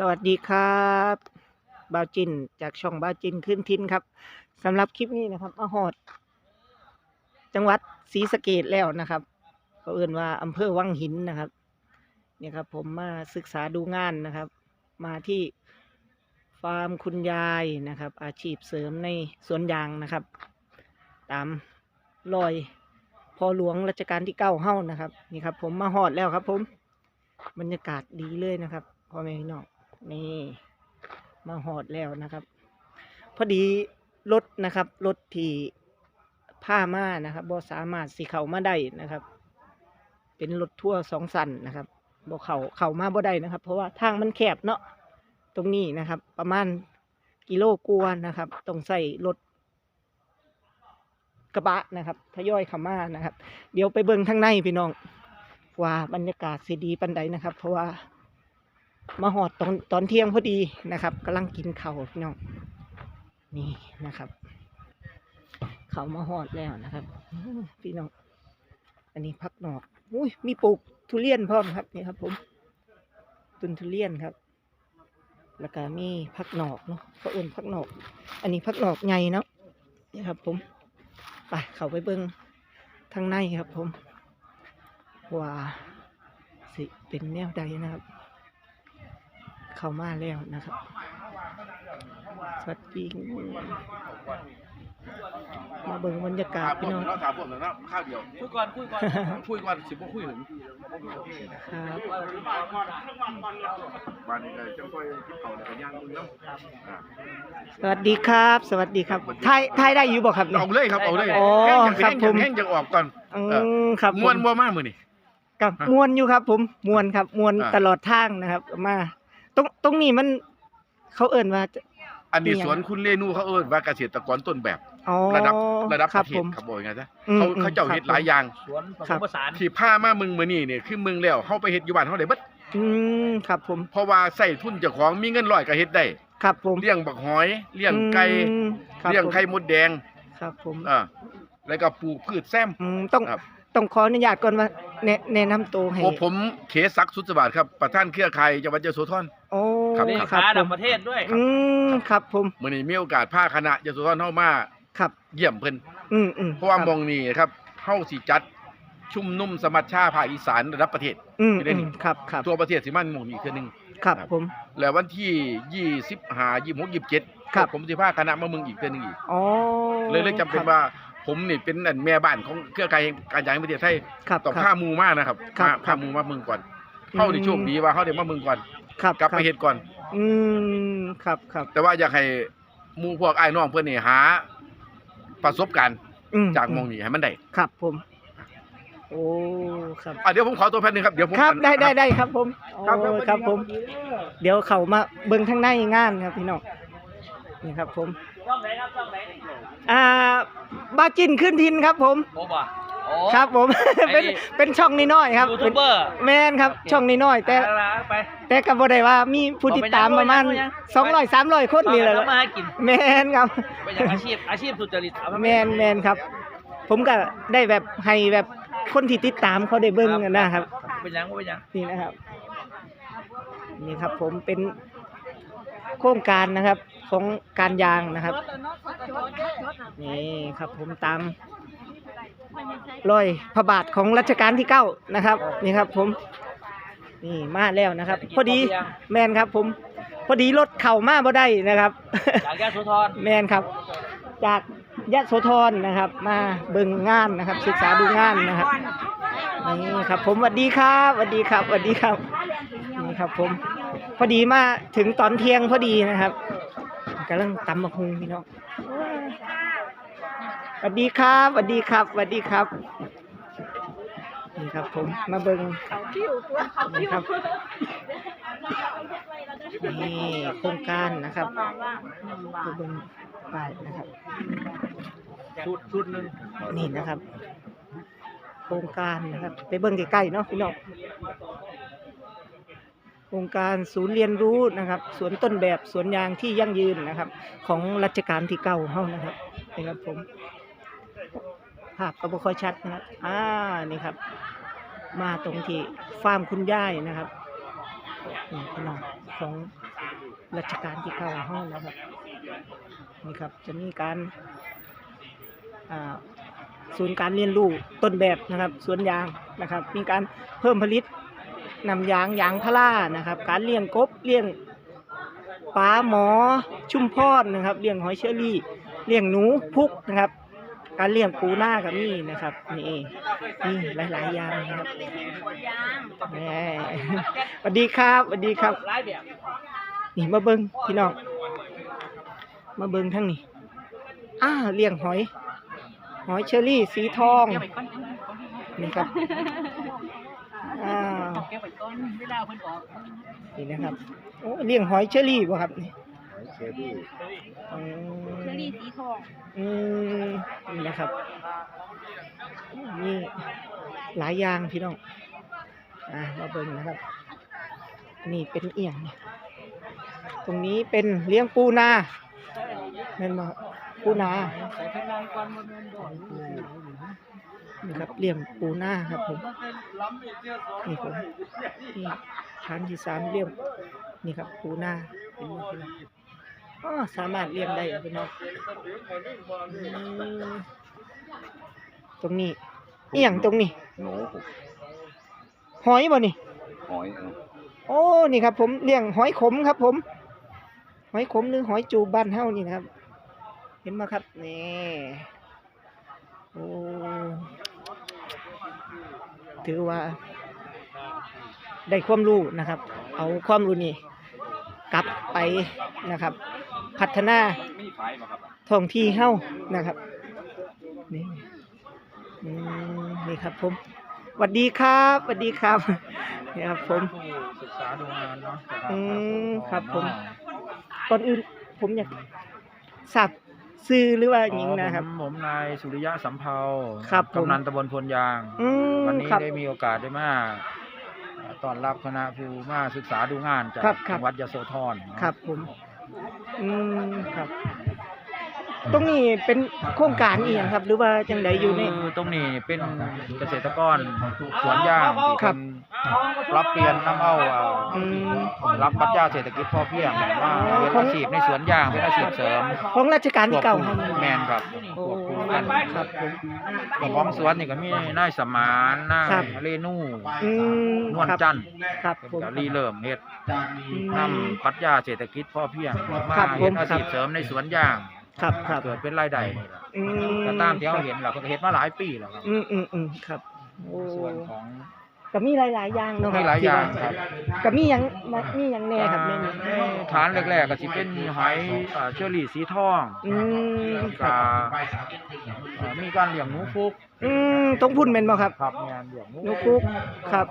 สวัสดีครับบาวจินจากช่องบาวจินขึ้นทินครับสำหรับคลิปนี้นะครับมาฮอด จังหวัดศรีสะเกดแล้วนะครับเขาเอื่นว่าอำเภอวังหินนะครับ เนี่ยครับ ผมมาศึกษาดูงานนะครับ มาที่ฟาร์มคุณยายนะครับ อาชีพเสริมในสวนยางนะครับ ตามรอยพอหลวงรัชกาลที่เก้าเฮ้านะครับ นี่ครับ ผมมาฮอดแล้วครับ ผมบรรยากาศดีเลยนะครับพ่อแม่พี่น้อง นี่มาฮอดแล้วนะครับ พอดีรถนะครับรถที่ผ้ามานะครับบ่สามารถสิเข้ามาได้นะครับ เป็นรถทั่วสองสันนะครับบ่เข้าเข้ามาบ่ได้นะครับ เพราะว่าทางมันแคบเนาะตรงนี้นะครับ ประมาณกิโลกว่านะครับต้องใส่รถกระบะนะครับทยอยขามานะครับ เดี๋ยวไปเบิ่งทางในพี่น้องว่าบรรยากาศสิดีปันใดนะครับ เพราะว่า มาหอดตอนตอนเที่ยงพอดีนะครับกำลังกินเข้าพี่น้องนี่นะครับเขามาหอดแล้วนะครับพี่น้องอันนี้พักหนอกอุ้ยมีปลูกทุเรียนพร้อมครับนี่ครับ ผมต้นทุเรียนครับ แล้วก็มีพักหนอกเนาะเขาเอื่นพักหนอก อันนี้พักหนอกใหญ่เนาะนี่ครับ ผมไปเขาไปเบิ้งทางในครับ ผมว่าสิเป็นแนวใดนะครับ เข้ามาแล้วนะครับ สวัสดีมาเบิ่งบรรยากาศถามผพี่มน้องเนาะถามผมเนาะข้าวเดียวคุยก่อนคุยก่อนคุยก่อนสิบ่คุยถึงครับบ้านนี้ก็จังค่อยคิดเขาแล้วก็ย่างมึงเนาะอ่าสวัสดีครับ สวัสดีครับทายทายได้อยู่บ่ครับเนี่ยเอาเลยครับเอาเลยอ๋อแห้งครัจับงผมแห้งจังออกก่อนอืเออมครับม่วนผบ่มากมื้อนี่กับฮะมวนอยู่ครับ ผมมวนครับมวนอ่าตลอดทางนะครับ มา ตรงตรงนี้มันเขาเอิ่นว่าจะอันนี้เนี่ยสวนคุณเรนูเขาเอิ้นว่าเกษตรกรต้นแบบ อ๋อระดับระดับคปรับระเทผศม ครับบอกยังไงซะอืมเขาอืมเขาเจ้าครับเฮ็ดหลายอย่าง สวนผครัสบมผสานที่ผ้ามามึงมื้อนี้เนี่ยคือมึงแล้วเฮาไปเฮ็ดอยู่บ้านเฮาได้เบิดอืมครับผมเพราะว่าใส่ทุนเจ้าของมีเงินร้อยก็เฮ็ดได้ ครับผมเลี้ยงบักหอย เลี้ยงไก่ อืมครับเลี้ยงผมไข่มดแดงครับผมอ่าแล้วก็ปลูกพืชแซม อืมต้องครับ ต้องขออนุญาตก่อนว่าแนะแนะนำตัวให้โอ้ผมเขศักดิ์สุทธบาทครับประธานเครือข่ายจังหวัดยโสธร โอ้ครับ เลครัขาบผต่ามงประเทศด้วย อืมครับผมมื้อนี้มีโอกาสพาคณะยโสธรเฮามาครับ เยี่ยมเพิ่นอืมอืมเพราะว่าคบมองนี่ครับเฮาสิจัดชุมนุมสมัชชาภาคอีสานระดับประเทศ อืมอยู่ในอืนี้มครับครับทั่วประเทศสิมันมองนี่อีกเทื่อนึงครับครับผม แล้ววันที่ 25 26 27ครับ ผมสิพาคณะมาเมืองอีกเทื่อนึงอีก อ๋อเลยเลยจำเป็นว่า ผมนี่เป็นอันแม่บ้านของเครือข่ายแห่งการยางแห่งประเทศไทยครับต้องครับพาหมู่มานะครับครับพาครัพาบหมู่มาเมืองก่อนเฮาได้โชคดีว่าเฮาได้มาเมืองก่อนครับกลับครัไปเฮ็ดก่อน อืมครับครับแต่ว่าอยากให้หมู่พวกอ้ายน้องเพิ่นนี่หา ประสบการณ์อืมจากหมองนี้ให้มันได้ครับผม โอ้ครับ อะเดี๋ยวผมขอตัวแป๊บนึงครับเดี๋ยวผมครับได้ได้ได้ครับผมครับโอ้ครับผม เดี๋ยวเขามาเบิ่งทางในงานครับพี่น้องนี่ครับผม ช่องไหนครับช่องไหน อ่า บาจินขึ้นทินครับผม โอ้บ่โอ้ ครับผมเป็นเป็นช่องน้อยๆครับยูเป็ทูนบเบอร์ แมนครับช่องน้อยๆแต่ เอาละไป แต่ก็บ่ได้ว่ามีผู้ติดตามประมาณเอาไปยังสองร้อยสามร้อยคนนี่แหละเอามาให้กินแมนครับ ไปอย่างอาชีพอาชีพสุจริตเอาาแมนแมนครับ ผมก็ได้แบบให้แบบคนที่ติดตามเขาได้เบิ่งกันนะครับเป็นยังเป็นยังนี่นะครับ นี่ครับผมเป็นโครงการนะครับของการยางนะครับ นี่ครับผมตามรอยพระบาทของรัชกาลที่เก้านะครับ นี่ครับผม นี่มาแล้วนะครับ พอดีแมนครับผม พอดีรถเข่ามาบ่ได้นะครับจากแก้วสุธรแมนครับ จากยะโสธรนะครับ มาเบิ่งงานนะครับ ศึกษาดูงานนะครับนี่ครับผมสวัสดีครับสวัสดีครับสวัสดีครับนี่ครับผม พอดีมาถึงตอนเที่ยงพอดีนะครับกำลังตำมะฮุงพี่น้อง สวัสดีครับสวัสดีครับสวัสดีครับ นี่ครับผมมาเบิ่งนี่ครับนี่โครงการนะครับตัวบนป้ายนะครับชุดชุดหนึ่งนี่นะครับ โครงการนะครับ ไปเบิ่งใกล้ๆเนาะพี่น้องโครงการศูนย์เรียนรู้นะครับสวนต้นแบบสวนยางที่ยั่งยืนนะครับ ของรัชกาลที่เก้าเฮานะครับนี่ครับผม ภาพก็บ่ค่อยชัดนะครับ อ่า นี่ครับ มาตรงที่ฟาร์มคุณย่ายนะครับนี่พี่น้องของรัชกาลที่เก้าห้องนะครับ นี่ครับ จะมีการศูนย์การเรียนรู้ต้นแบบนะครับ สวนยางนะครับ มีการเพิ่มผลิตนำยางยางพารานะครับ การเลี้ยงกบเลี้ยงปลาหมอชุ่มพรนะครับ เลี้ยงหอยเชอรี่ เลี้ยงหนูพุกนะครับ การเลี้ยงปูหน้ากับนี่นะครับ นี่นี่หลาย ๆ อย่างนะครับแหมสวัสดีครับสวัสดีครับหลายแบบนี่มาเบิ้งพี่น้องมาเบิ้งทั้งนี้อ้าเลี้ยงหอย หอยเชอรี่สีทองนี่ครับอ้าวเก็บไปก่อนเวลาเพิ่นออกนี่นะครับโอ้เลี้ยงหอยเชอรี่บ่ครับนี่ เชอรี่อืมเชอรี่สีทองอืมนี่นะครับนี่หลายอย่างพี่น้องอ่ามาเบิงนะครับ นี่เป็นเอียงเนี่ยตรงนี้เป็นเลี้ยงปูนาเห็นบ่ปูนาใส่ข้างล่างก่อนบ่แม่นบ่นี่ครับเลี้ยงปูนาครับผมนี่ผมนี่ชั้นที่สามเลี้ยงนี่ครับปูนาเป็นลู กปูนาอ๋อสามารถเลี้ยงได้พี่น้องอืมตรงนี้เอียงตรงนี้หนูหอยบ่นี่ หอยเอาโอ้นี่ครับ ผมเลี้ยงหอยขมครับ ผม หอยขมหรือหอยจูบบ้านเฮานี่นะครับ เห็นไหมครับนี่โอ้ถือว่า ได้ความรู้นะครับ เอาความรู้นี่กลับไปนะครับ พัฒนาท้องที่เฮานะครับ นี่อืมนี่ครับผมสวัสดีครับสวัสดีครับนี่ครับผมผู้ศึกษาดูงานเนาะอืมครับผมก่อนอื่นผมอยากทราบซื้อหรือว่าหญิงนะครับ ผมผมนายสุริยะสำเภาครับผมกำนันตำบลพลยางอืมวันนี้ครับได้มีโอกาสได้มาเอ่อต้อนรับคณะผู้มาศึกษาดูงานจากครับครับจังหวัดยโสธรครับผม อืมครับ ตรงนี้เป็นโครงการอีหยังครับ หรือว่าจังไดอยู่ในคือตรงนี้เป็นเกษตรกรสวนยางที่ครัเป็บนรับเปลี่ยนน้ำเอาเอ่ออืม รับปรัชญาเศรษฐกิจพอเพียงมาเป็นอาชีพในสวนยางเป็นอาชีพเสริมของราชการที่เก่าควบเฮาคู่แมนครับโอ้ควบคู่กันครับผม เจ้าของสวนนี่ก็มีนายสมานนายครับเรนูอืมนวลครับจันทร์ครับเพิ่นผมก็รีเริ่มเฮ็ดอืมนำปรัชญาเศรษฐกิจพอเพียงมาครับผม เฮ็ดอาชีพเสริมในสวนยาง ครับครับ เกิดเป็นรายได้นี่ล่ะอืมก็ตามที่เราเห็นเราก็เฮ็ดมาหลายปีแล้วครับอืมอืมอืมครับโอ้ส่วนของ ก็มีหลาย ๆ อย่างเนาะครับมีหลายอย่างที่ว่ครับ ก็มีหยังมีหยังแน่ครับแม่นี่อ่าฐานแรกๆก็สิเป็นหอยอ่าเชอรี่สีทองอืมคก็รับอ่ามีการเลี้ยงหนูฟุกอืมต้องพุ่นแม่นบ่ครับ ครับแม่นเลี้ยงหนูหนูคุกครับ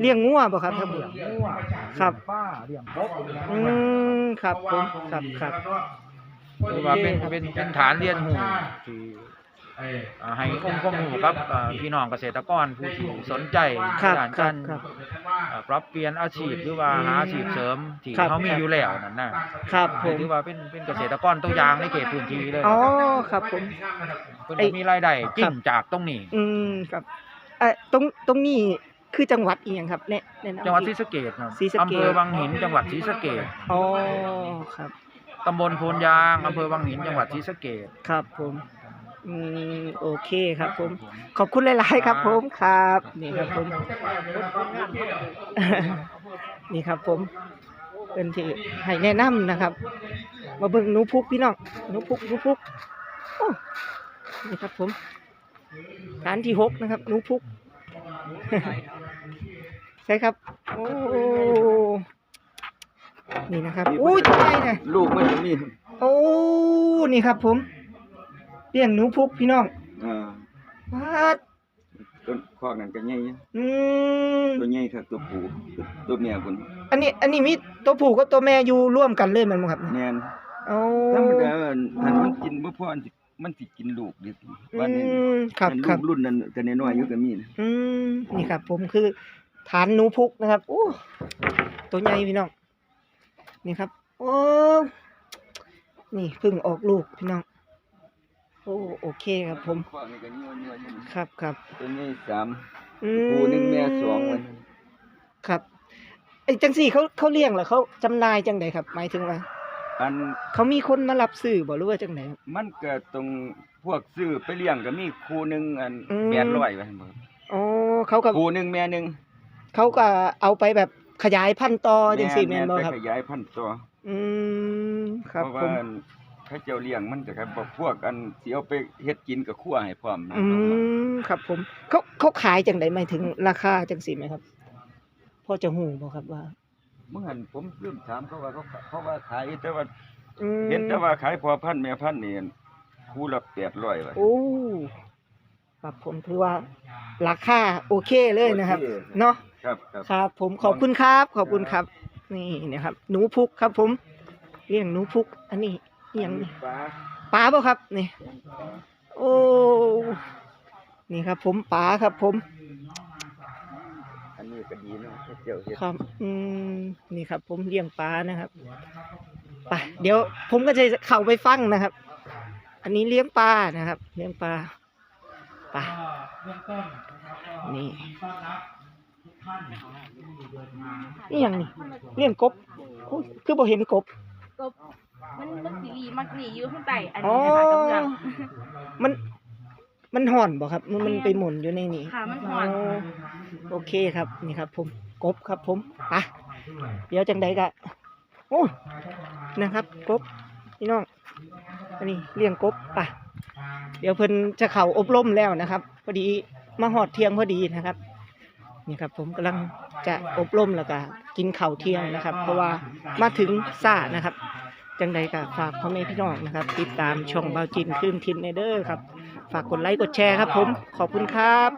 เลี้ยงงัวบ่ครับครับเลี้ยงงัวครับ เลี้ยงป้าเลี้ยงกบอืมครับผมครับครับ คือว่าเป็นเป็นเป็นฐานเรียนรู้ที่อ่าให้องค์ความรู้กับอ่าพี่น้องเกษตรกรผู้ที่สนใจครับด้านครักาบรครับ อ่าปรับเปลี่ยนอาชีพหรือว่าหาอาชีพเสริมที่ครับ เขามีอยู่แล้วนั่นนะครับผมถือว่าเป็นเป็นเกษตรกรตัวอย่างในเขตพื้นที่เลยอ๋อครับผม เพิ่นไอ้ก็มีรายได้จริครังบ จากตรงนี้ อืมครับเอ่อตรงตรงนี้คือจังหวัดอีหยังครับแน่แนะนำจังหวัดศรีอีก สะเกษครับศรีสะเกษ อำเภอวังหินจังหวัดศรีสะเกษอ๋อครับ ตำบลโพนยางอำเภอวังหินจังหวัดศรีสะเกษครับผมอืมโอเคครับผม ขอบคุณหลาย ๆ ครับผมครับ นี่ครับผม นี่ครับผมเป็นที่ให้แนะนำนะครับ มาเบิ่งหนูพุกพี่น้องหนูพุกหนูพุกโอ้นี่ครับผมฐานที่หกนะครับหนูพุก ใช่ครับ โอ้ นี่นะครับอุ้ยตัวใหญ่นะลูกมันจะมีโอ้นี่ครับผมเลี้ยงหนูพุกพี่น้องอ่าวัดต้นคอกนั่นก็ใหญ่อืมตัวใหญ่ครับตัวผู้ตัวเมียพุ่นอันนี้ อันนี้มีตัวผู้กับตัวแม่อยู่ร่วมกันเลยแมันบ่ครับแม่นโอ้ธรรมดาอันมันกินบ่พออันสิมันสิกินลูกเดิอืวันนี้มครับอันคลูรับกรุ่นนั้นก็น้อยๆอยู่ก็มีนะอืมนี่ครับ ผมคือฐานหนูพุกนะครับโอ้ตัวใหญ่พี่น้อง นี่ครับ โอ้นี่เพิ่งออกลูกพี่น้อง โอ้โอเคครับผมคอกนี่ก็ยัวๆอยู่นี่ครับครับตัวนี้สามอืมผู้หนึงแม่สองมันครับไอ้จังสี่เขาเขาเลี้ยงเหรอเขาจำหน่ายจังไดครับ หมายถึงว่าอันเขามีคนมารับซื้อบ่หรือว่าจังไดครับมันเกิดตรงพวกซื้อไปเลี้ยงก็มีคู่หนึงอันอืมแปดร้อยไว้หั่นบ่อ๋อเขาก็คู่หนึงแม่หนึงเขาก็เอาไปแบบ ขยายพันธุ์ต่อจังสี่แม่นบ่ไปครับขยายพันธุ์ตัวอืมครับเพราะผว่ามเขาเจ้าเลี้ยงมันก็ครับบอกพวกอันสิเอาไปเฮ็ดกินกับคั่วให้พร้อมนะอืมครับผมเขาเขาขายจังไดหมายถึงราคาจังสี่ไหมครับพอจะหูบ่ครับว่า เมื่อหันผมลืมถามเขาว่าเขาเขาว่าขายแต่ว่าอืมเห็นแต่ว่าขายพอพันธุ์แม่พันธุ์นี่คู่ละ800ว่าโอ้ครับผมถือว่า ราคาโอเคเลยนะครับ โอเค เนาะ ครับครับ ครับ ผมขอบคุณครับ ขอบคุณครับ นี่นะครับ หนูพุกครับ ผมเลี้ยงหนูพุก อันนี้อหยังนี่ปลาปลาเปล่าครับนี่โอ้นี่ครับ ผมปลาครับ ผมอันนี้ก็ดีเนาะเขาเจ้าเฮ็ดครับอืมนี่ครับ ผมเลี้ยงปลานะครับไปเดี๋ยว ผมก็จะเข้าไปฟังนะครับ อันนี้เลี้ยงปลานะครับ เลี้ยงปลาไป เบื้องต้นนะครับก็นี่ ต้อนรับทุกท่า นนะครับที่เดินทางนี่ยังนี่เลี้ยงกบโอ้ยคือบ่เห็นกบกบมันมันสีหลีมันหลีอยู่ข้างใต้อันอ๋อนี้นะคะกระเบื้องมัน มันห่อนบ่ครับ มันมันไปหมุนอยู่ในนี้ค่ะมันห่อนโอเคครับ นี่ครับ ผมกบครับ ผมไปเดี๋ยวจังใดกะโอ้นะครับ กบพี่น้อง อันนี้เลี้ยงกบไปเดี๋ยวเพิ่นจะเข้าอบรมแล้วนะครับ พอดีมาหอดเที่ยงพอดีนะครับ นี่ครับผมกำลังจะอบรมแล้วก็กินข้าวเที่ยงนะครับ เพราะว่ามาถึงซ่านะครับ จังใดก็ฝากพ่อแม่พี่น้องนะครับ ติดตามช่องเบาจินคลื่นทินในเด้อครับ ฝากกดไลค์กดแชร์ครับ ผมขอบคุณครับ